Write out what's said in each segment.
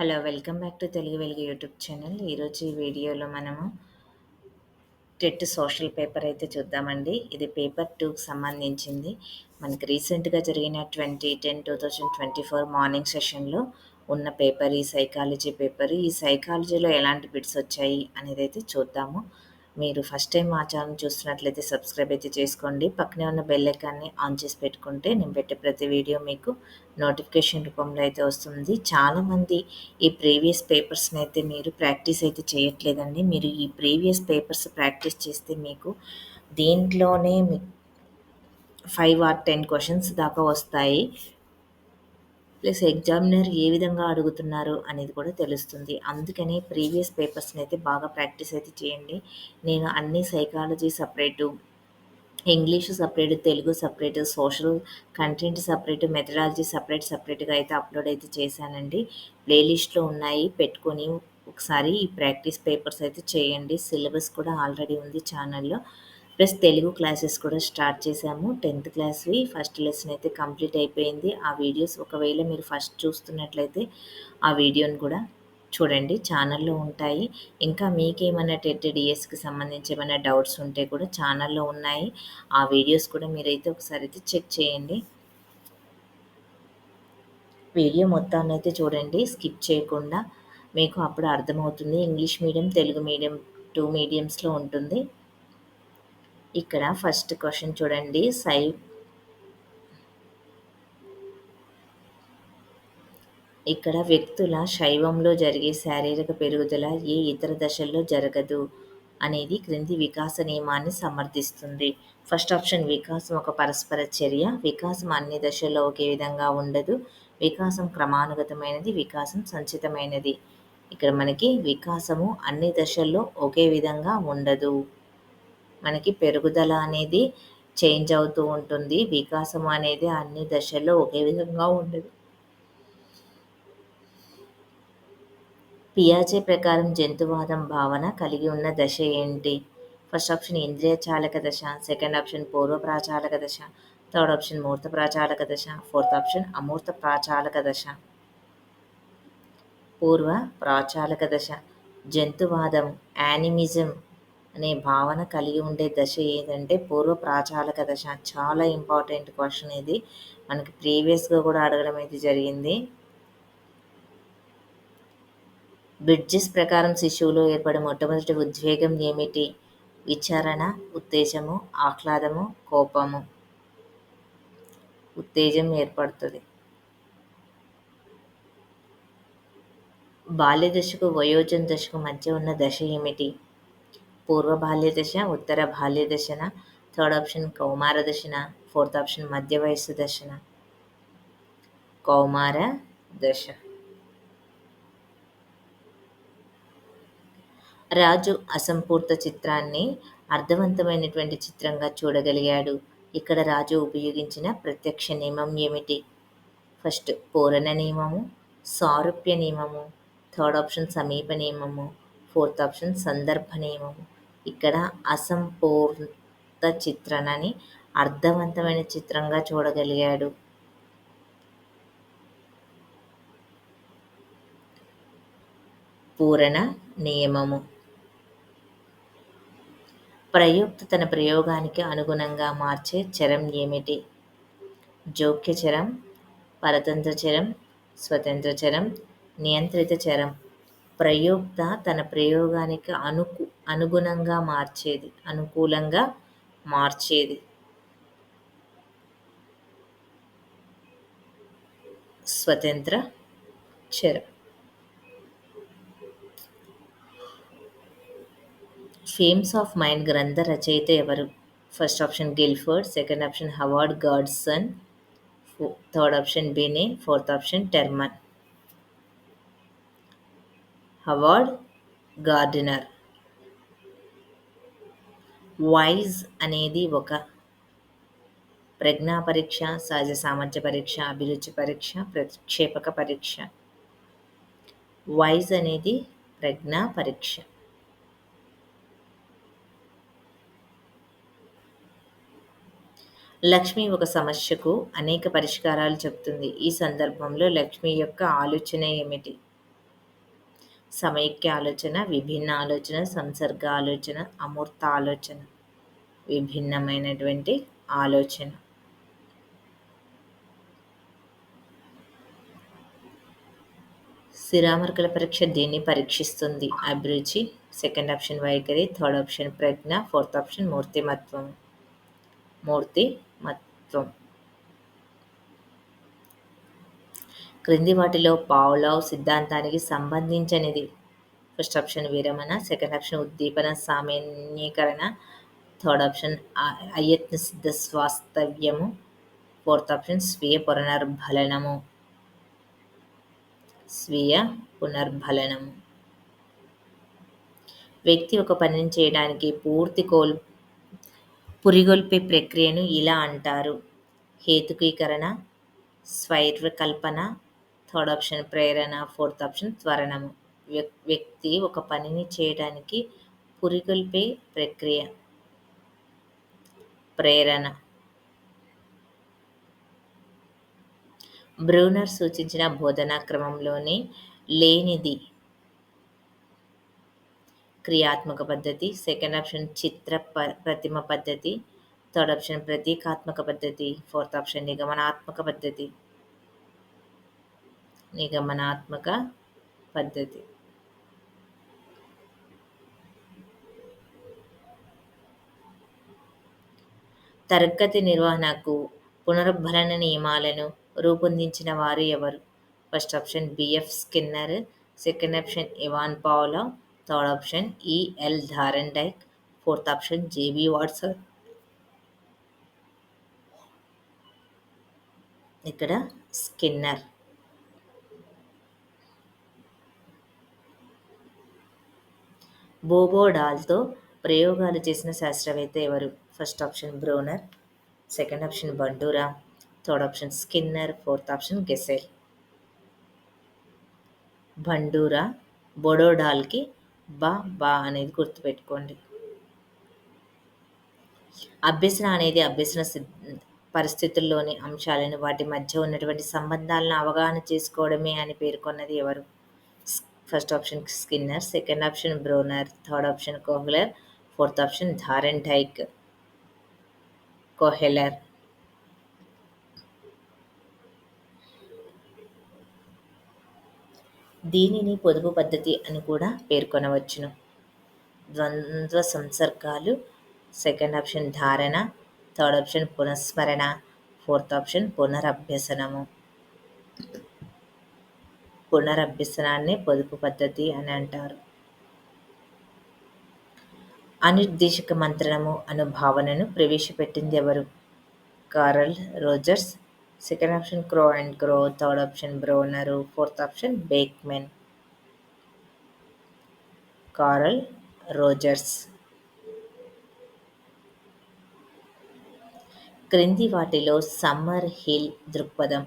Hello welcome back to Telugu Velugu YouTube channel. ఈరోజు ఈ వీడియోలో మనము టెట్ సోషల్ పేపర్ అయితే చూద్దామండి. ఇది పేపర్ టూకి సంబంధించింది. మనకి రీసెంట్గా జరిగిన twenty ten two thousand twenty four morning సెషన్లో ఉన్న పేపర్ ఈ సైకాలజీ పేపర్. ఈ సైకాలజీలో ఎలాంటి బిట్స్ వచ్చాయి అనేది అయితే చూద్దాము. మీరు ఫస్ట్ టైం మా ఛానల్ చూస్తున్నట్లయితే సబ్స్క్రైబ్ అయితే చేసుకోండి. పక్కనే ఉన్న బెల్ ఐకాన్ని ఆన్ చేసి పెట్టుకుంటే నేను పెట్టే ప్రతి వీడియో మీకు నోటిఫికేషన్ రూపంలో అయితే వస్తుంది. చాలామంది ఈ ప్రీవియస్ పేపర్స్ని అయితే మీరు ప్రాక్టీస్ అయితే చేయట్లేదండి. మీరు ఈ ప్రీవియస్ పేపర్స్ ప్రాక్టీస్ చేస్తే మీకు దీంట్లోనే ఫైవ్ ఆర్ టెన్ క్వశ్చన్స్ దాకా వస్తాయి. ప్లస్ ఎగ్జామినర్ ఏ విధంగా అడుగుతున్నారు అనేది కూడా తెలుస్తుంది. అందుకని ప్రీవియస్ పేపర్స్ని అయితే బాగా ప్రాక్టీస్ అయితే చేయండి. నేను అన్ని psychology separate English separate Telugu separate social content separate methodology separate సపరేట్గా అయితే అప్లోడ్ అయితే చేశానండి. ప్లేలిస్ట్లో ఉన్నాయి. పెట్టుకొని ఒకసారి ఈ ప్రాక్టీస్ పేపర్స్ అయితే చేయండి. సిలబస్ కూడా ఆల్రెడీ ఉంది ఛానల్లో. ప్లస్ తెలుగు క్లాసెస్ కూడా స్టార్ట్ చేశాము. టెన్త్ క్లాస్వి ఫస్ట్ లెసన్ అయితే కంప్లీట్ అయిపోయింది. ఆ వీడియోస్ ఒకవేళ మీరు ఫస్ట్ చూస్తున్నట్లయితే ఆ వీడియోని కూడా చూడండి. ఛానల్లో ఉంటాయి. ఇంకా మీకేమైనా టెట్ డిఎస్కి సంబంధించి ఏమైనా డౌట్స్ ఉంటే కూడా ఛానల్లో ఉన్నాయి. ఆ వీడియోస్ కూడా మీరైతే ఒకసారి అయితే చెక్ చేయండి. వీడియో మొత్తాన్ని అయితే చూడండి. స్కిప్ చేయకుండా మీకు అప్పుడు అర్థమవుతుంది. English medium Telugu medium two మీడియంస్లో ఉంటుంది. ఇక్కడ ఫస్ట్ క్వశ్చన్ చూడండి. సై ఇక్కడ వ్యక్తుల శైవంలో జరిగే శారీరక పెరుగుదల ఏ ఇతర దశల్లో జరగదు అనేది క్రింది వికాస నియమాన్ని సమర్థిస్తుంది. ఫస్ట్ ఆప్షన్ వికాసం ఒక పరస్పర చర్య. వికాసం అన్ని దశల్లో ఒకే విధంగా ఉండదు. వికాసం క్రమానుగతమైనది వికాసం సంచితమైనది. ఇక్కడ మనకి వికాసము అన్ని దశల్లో ఒకే విధంగా ఉండదు. మనకి పెరుగుదల అనేది చేంజ్ అవుతూ ఉంటుంది. వికాసం అనేది అన్ని దశల్లో ఒకే విధంగా ఉండదు. పియాచే ప్రకారం జంతువాదం భావన కలిగి ఉన్న దశ ఏంటి? ఫస్ట్ ఆప్షన్ ఇంద్రియ చాలక దశ సెకండ్ ఆప్షన్ పూర్వ ప్రాచాలక దశ థర్డ్ ఆప్షన్ మూర్త ప్రాచాలక దశ ఫోర్త్ ఆప్షన్ అమూర్త ప్రాచాలక దశ. పూర్వ ప్రాచాలక దశ జంతువాదం యానిమిజం అనే భావన కలిగి ఉండే దశ ఏదంటే పూర్వ ప్రాచాలక దశ. చాలా ఇంపార్టెంట్ క్వశ్చన్ ఇది. మనకి ప్రీవియస్గా కూడా అడగడం అయితే జరిగింది. బ్రిడ్జెస్ ప్రకారం శిశువులో ఏర్పడే మొట్టమొదటి ఉద్వేగం ఏమిటి? విచారణ ఉత్తేజము ఆహ్లాదము కోపము. ఉత్తేజం ఏర్పడుతుంది. బాల్య దశకు వయోజన దశకు మధ్య ఉన్న దశ ఏమిటి? పూర్వ బాల్య దశ ఉత్తర బాల్యదశన థర్డ్ ఆప్షన్ కౌమార దశన ఫోర్త్ ఆప్షన్ మధ్య వయస్సు దశన కౌమార దశ రాజు అసంపూర్త చిత్రాన్ని అర్థవంతమైనటువంటి చిత్రంగా చూడగలిగాడు. ఇక్కడ రాజు ఉపయోగించిన ప్రత్యక్ష నియమం ఏమిటి? ఫస్ట్ పూరణ నియమము సారూప్య నియమము థర్డ్ ఆప్షన్ సమీప నియమము ఫోర్త్ ఆప్షన్ సందర్భ నియమము. ఇక్కడ అసంపూర్త చిత్రణని అర్థవంతమైన చిత్రంగా చూడగలిగాడు. పూరణ నియమము. ప్రయుక్త తన ప్రయోగానికి అనుగుణంగా మార్చే చరం ఏమిటి? జోక్య చరం పరతంత్ర చరం స్వతంత్ర చరం నియంత్రిత చరం ప్రయోక్త తన ప్రయోగానికి అనుకు అనుగుణంగా మార్చేది అనుకూలంగా మార్చేది. స్వతంత్ర చర. ఫేమ్స్ ఆఫ్ మైండ్ గ్రంథ రచయిత ఎవరు? First option Guilford second option Howard Godson third option Binet fourth option Terman Howard Gardner. Voice అనేది ఒక ప్రజ్ఞా పరీక్ష సహజ సామర్థ్య పరీక్ష అభిరుచి పరీక్ష ప్రక్షేపక పరీక్ష. వైజ్ అనేది ప్రజ్ఞా పరీక్ష లక్ష్మి ఒక సమస్యకు అనేక పరిష్కారాలు చెబుతుంది. ఈ సందర్భంలో లక్ష్మి యొక్క ఆలోచన ఏమిటి? సమైక్య ఆలోచన విభిన్న ఆలోచన సంసర్గ ఆలోచన అమూర్త ఆలోచన విభిన్నమైనటువంటి ఆలోచన. సిరామర్కల పరీక్ష దీన్ని పరీక్షిస్తుంది. అభిరుచి సెకండ్ ఆప్షన్ వైఖరి థర్డ్ ఆప్షన్ ప్రజ్ఞ ఫోర్త్ ఆప్షన్ మూర్తిమత్వం. మూర్తిమత్వం. క్రింది వాటిలో పావులావ్ సిద్ధాంతానికి సంబంధించినది. ఫస్ట్ ఆప్షన్ విరమణ సెకండ్ ఆప్షన్ ఉద్దీపన సామాన్యీకరణ థర్డ్ ఆప్షన్ అయత్న సిద్ధ స్వాస్తవ్యము ఫోర్త్ ఆప్షన్ స్వీయ పునర్బలనము స్వీయ పునర్బలనము వ్యక్తి ఒక పనిని చేయడానికి పూర్తి కోల్ పురిగొల్పే ప్రక్రియను ఇలా అంటారు. హేతుకీకరణ స్వైర్వకల్పన థర్డ్ ఆప్షన్ ప్రేరణ ఫోర్త్ ఆప్షన్ త్వరణము. వ్యక్తి ఒక పనిని చేయడానికి పురికొల్పే ప్రక్రియ. ప్రేరణ. బ్రూనర్ సూచించిన బోధనా క్రమంలోని లేనిది క్రియాత్మక పద్ధతి. సెకండ్ ఆప్షన్ చిత్ర ప్రతిమ పద్ధతి. థర్డ్ ఆప్షన్ ప్రతీకాత్మక పద్ధతి. ఫోర్త్ ఆప్షన్ నిగమనాత్మక పద్ధతి. నిగమనాత్మక పద్ధతి. తరగతి నిర్వహణకు పునరుద్ధరణ నియమాలను రూపొందించిన వారు ఎవరు? First option B F Skinner second option Ivan Pavlov third option E L Thorndike fourth option J B Watson. ఇక్కడ స్కిన్నర్. బోబోడాల్తో ప్రయోగాలు చేసిన శాస్త్రవేత్త ఎవరు? First option Bruner second option Bandura third option Skinner fourth option Gesell. Bandura బొడోడాల్కి బా బా అనేది గుర్తుపెట్టుకోండి. అభ్యసన అనేది అభ్యసన పరిస్థితుల్లోని అంశాలను వాటి మధ్య ఉన్నటువంటి సంబంధాలను అవగాహన చేసుకోవడమే అని పేర్కొన్నది ఎవరు? First option Skinner second option Bruner third option Kohler fourth option Thorndike Kohler దీనిని పొదుపు పద్ధతి అని కూడా పేర్కొనవచ్చును. ద్వంద్వ సంసర్గాలు సెకండ్ ఆప్షన్ ధారణ థర్డ్ ఆప్షన్ పునఃస్మరణ ఫోర్త్ ఆప్షన్ పునరభ్యసనము. పునరభ్యసనాన్ని పొదుపు పద్ధతి అని అంటారు. అనిర్దేశక మంత్రణము అను భావనను ప్రవేశపెట్టింది ఎవరు? Carl Rogers. Second option Crow and Crow third option Bruner fourth option Beckman. Carl Rogers. క్రింది వాటిలో సమ్మర్ హిల్ దృక్పథం.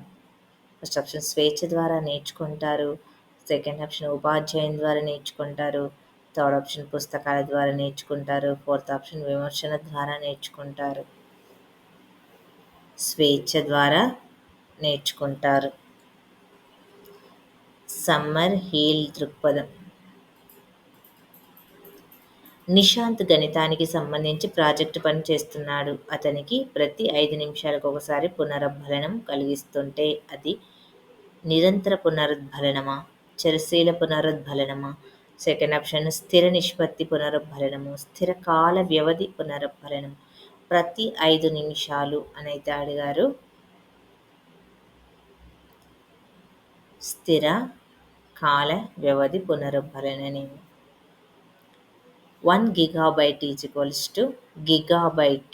ఫస్ట్ ఆప్షన్ స్వేచ్ఛ ద్వారా నేర్చుకుంటారు. సెకండ్ ఆప్షన్ ఉపాధ్యాయుని ద్వారా నేర్చుకుంటారు. థర్డ్ ఆప్షన్ పుస్తకాల ద్వారా నేర్చుకుంటారు. ఫోర్త్ ఆప్షన్ విమర్శన ద్వారా నేర్చుకుంటారు. స్వేచ్ఛ ద్వారా నేర్చుకుంటారు. సమ్మర్ హీల్ దృక్పథం. నిశాంత్ గణితానికి సంబంధించి ప్రాజెక్టు పని చేస్తున్నాడు. అతనికి ప్రతి ఐదు నిమిషాలకు ఒకసారి పునరుద్ధరణం కలిగిస్తుంటే అది నిరంతర పునరుద్భలనమా? చరశీల పునరుద్భలనమా? సెకండ్ ఆప్షన్ స్థిర నిష్పత్తి పునరుద్భలనము స్థిర కాల వ్యవధి పునరుద్భలనం ప్రతి ఐదు నిమిషాలు అని అయితే అడిగారు. స్థిర కాల వ్యవధి పునరుద్ధరణని one gigabyte is equals to gigabyte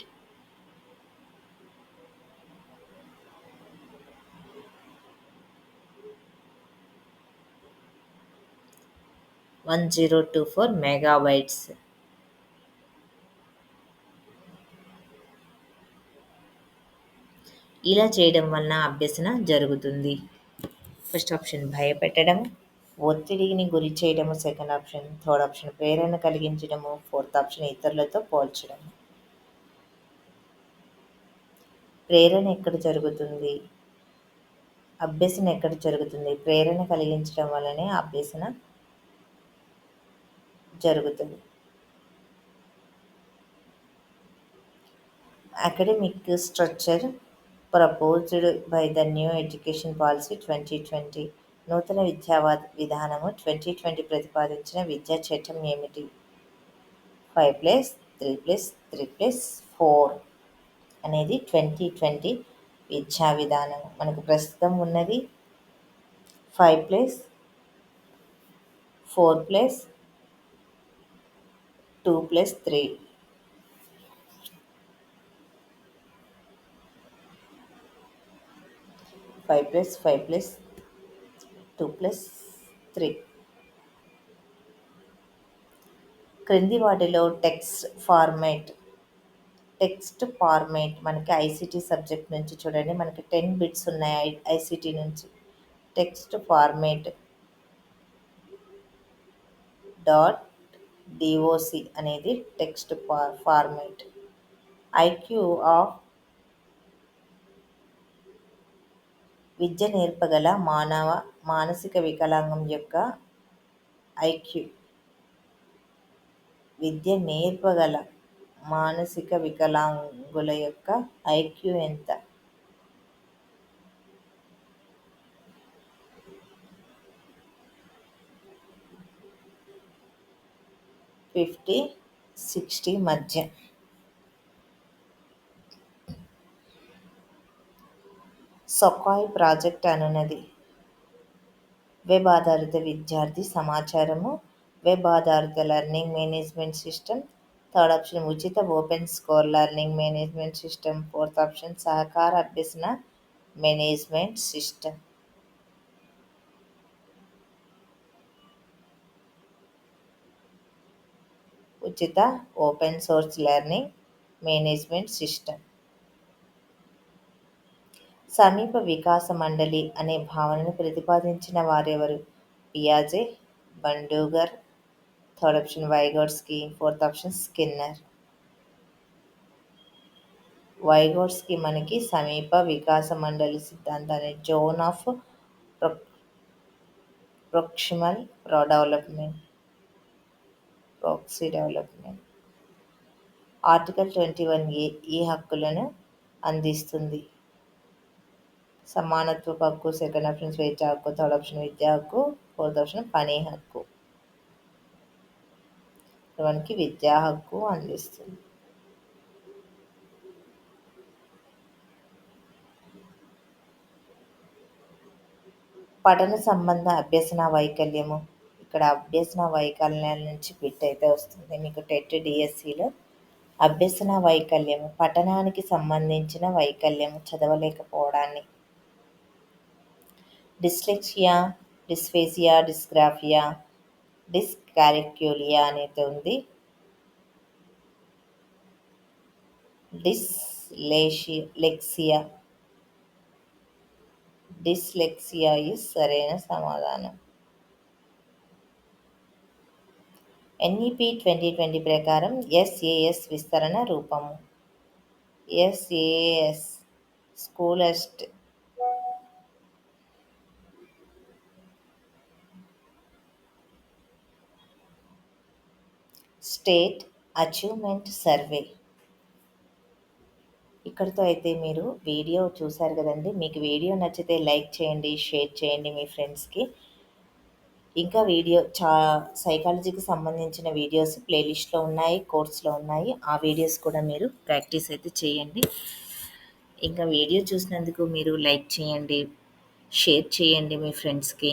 one zero two four megabytes. ఇలా చేయడం వలన అభ్యసన జరుగుతుంది. ఫస్ట్ ఆప్షన్ భయపెట్టడం ఒత్తిడిని గురి చేయడము. సెకండ్ ఆప్షన్ థర్డ్ ఆప్షన్ ప్రేరణ కలిగించడము. ఫోర్త్ ఆప్షన్ ఇతరులతో పోల్చడం ప్రేరణ ఎక్కడ జరుగుతుంది? అభ్యసన ఎక్కడ జరుగుతుంది? ప్రేరణ కలిగించడం వల్లనే అభ్యసన జరుగుతుంది. Academic structure proposed by the new education policy twenty twenty. నూతన విద్యా విధానము ట్వంటీ ట్వంటీ ప్రతిపాదించిన విద్యా చట్టం ఏమిటి? Five plus three plus three plus four అనేది ట్వంటీ ట్వంటీ విద్యా విధానం మనకు ప్రస్తుతం ఉన్నది five plus four plus two plus three. Five plus five plus two plus three. క్రింది వాటిలో టెక్స్ట్ ఫార్మేట్. టెక్స్ట్ ఫార్మేట్ మనకి ఐసీటీ సబ్జెక్ట్ నుంచి చూడండి మనకి టెన్ బిట్స్ ఉన్నాయి ఐసీటీ నుంచి. Text format. డాట్ డిఓసి అనేది టెక్స్ట్ ఫార్మేట్ ఐక్యూ ఆఫ్ విద్య నేర్పగల మానవ మానసిక వికలాంగం యొక్క ఐక్యూ విద్య నేర్పగల మానసిక వికలాంగుల యొక్క ఐక్యూ ఎంత? ఫిఫ్టీ సిక్స్టీ మధ్య. సొకాయ్ ప్రాజెక్ట్ అనున్నది వెబ్ ఆధారిత విద్యార్థి సమాచారము. వెబ్ ఆధారిత learning management system. Third option ఉచిత open score learning management system. Fourth option సహకార అభ్యసన మేనేజ్మెంట్ సిస్టమ్. ఉచిత open source learning management system. సమీప వికాస మండలి అనే భావనను ప్రతిపాదించిన వారెవరు? పియాజే బండూగర్ third option Vygotsky fourth option Skinner. Vygotsky మనకి సమీప వికాస మండలి సిద్ధాంతాన్ని zone of proximal pro development. Proxy development. Article twenty one A ఈ హక్కులను అందిస్తుంది. సమానత్వ హక్కు సెకండ్ ఆప్షన్ స్వేచ్ఛ హక్కు థర్డ్ ఆప్షన్ విద్యా హక్కు ఫోర్త్ ఆప్షన్ పని హక్కు. మనకి విద్యా హక్కు అందిస్తుంది. పఠన సంబంధ అభ్యసన వైకల్యము. ఇక్కడ అభ్యసన వైకల్యాల నుంచి బిట్ అయితే వస్తుంది. మీకు టెట్ డిఎస్సిలో అభ్యసన వైకల్యం పఠనానికి సంబంధించిన వైకల్యం చదవలేకపోవడాన్ని. డిస్లెక్సియా డిస్ఫేసియా డిస్గ్రాఫియా డిస్కాలిక్యూలియా అనేది ఉంది. డిస్లేషియా డిస్లెక్సియా ఇస్ సరైన సమాధానం. ఎన్ఈపి ట్వంటీ ట్వంటీ ప్రకారం ఎస్ఏఎస్ విస్తరణ రూపము SAS school state achievement survey ఇక్కడితో అయితే మీరు వీడియో చూశారు కదండి. మీకు వీడియో నచ్చితే లైక్ చేయండి షేర్ చేయండి మీ ఫ్రెండ్స్కి. ఇంకా వీడియో చా సైకాలజీకి సంబంధించిన వీడియోస్ ప్లేలిస్ట్లో ఉన్నాయి కోర్స్లో ఉన్నాయి. ఆ వీడియోస్ కూడా మీరు ప్రాక్టీస్ అయితే చేయండి. ఇంకా వీడియో చూసినందుకు మీరు లైక్ చేయండి షేర్ చేయండి మీ ఫ్రెండ్స్కి.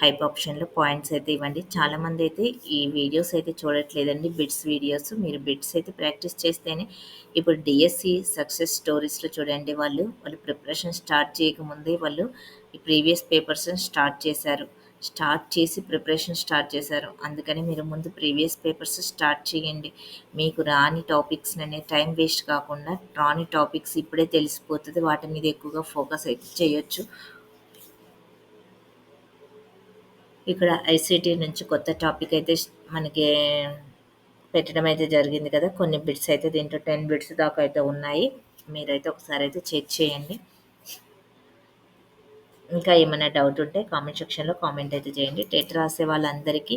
హైప్ ఆప్షన్లో పాయింట్స్ అయితే ఇవ్వండి. చాలామంది అయితే ఈ వీడియోస్ అయితే చూడట్లేదండి. బిట్స్ వీడియోస్ మీరు బిట్స్ అయితే ప్రాక్టీస్ చేస్తేనే ఇప్పుడు డిఎస్సి సక్సెస్ స్టోరీస్లో చూడండి వాళ్ళు. వాళ్ళు ప్రిపరేషన్ స్టార్ట్ చేయకముందే వాళ్ళు ఈ ప్రీవియస్ పేపర్స్ స్టార్ట్ చేశారు. స్టార్ట్ చేసి ప్రిపరేషన్ స్టార్ట్ చేశారు. అందుకని మీరు ముందు ప్రీవియస్ పేపర్స్ స్టార్ట్ చేయండి. మీకు రాని టాపిక్స్ అనే టైం వేస్ట్ కాకుండా రాని టాపిక్స్ ఇప్పుడే తెలిసిపోతుంది. వాటి మీద ఎక్కువగా ఫోకస్ అయితే చేయొచ్చు. ఇక్కడ ఐసీటీ నుంచి కొత్త టాపిక్ అయితే మనకి పెట్టడం అయితే జరిగింది కదా. కొన్ని బిట్స్ అయితే దీంట్లో టెన్ బిట్స్ దాకా అయితే ఉన్నాయి. మీరైతే ఒకసారి అయితే చెక్ చేయండి. ఇంకా ఏమైనా డౌట్ ఉంటే కామెంట్ సెక్షన్లో కామెంట్ అయితే చేయండి. టెట్ రాసే వాళ్ళందరికీ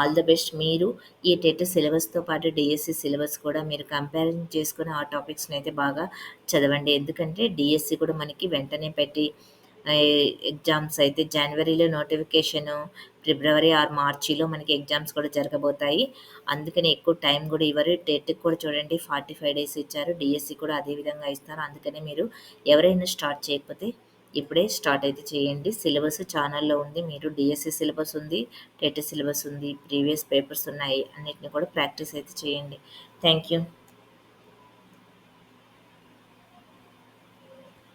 ఆల్ ద బెస్ట్ మీరు ఈ టెట్ సిలబస్తో పాటు డిఎస్సి సిలబస్ కూడా మీరు కంపారిజన్ చేసుకుని ఆ టాపిక్స్ని అయితే బాగా చదవండి. ఎందుకంటే డిఎస్సి కూడా మనకి వెంటనే పెట్టి ఎగ్జామ్స్ అయితే జనవరిలో నోటిఫికేషను ఫిబ్రవరి ఆర్ మార్చిలో మనకి ఎగ్జామ్స్ కూడా జరగబోతాయి. అందుకని ఎక్కువ టైం కూడా ఇవ్వరు. టెట్కి కూడా చూడండి ఫార్టీ ఫైవ్ డేస్ ఇచ్చారు డిఎస్సి కూడా అదే విధంగా ఇస్తారు. అందుకని మీరు ఎవరైనా స్టార్ట్ చేయకపోతే ఇప్పుడే స్టార్ట్ అయితే చేయండి. సిలబస్ ఛానల్లో ఉంది. మీరు డిఎస్సి సిలబస్ ఉంది టెట్ సిలబస్ ఉంది ప్రీవియస్ పేపర్స్ ఉన్నాయి. అన్నిటిని కూడా ప్రాక్టీస్ అయితే చేయండి. Thank you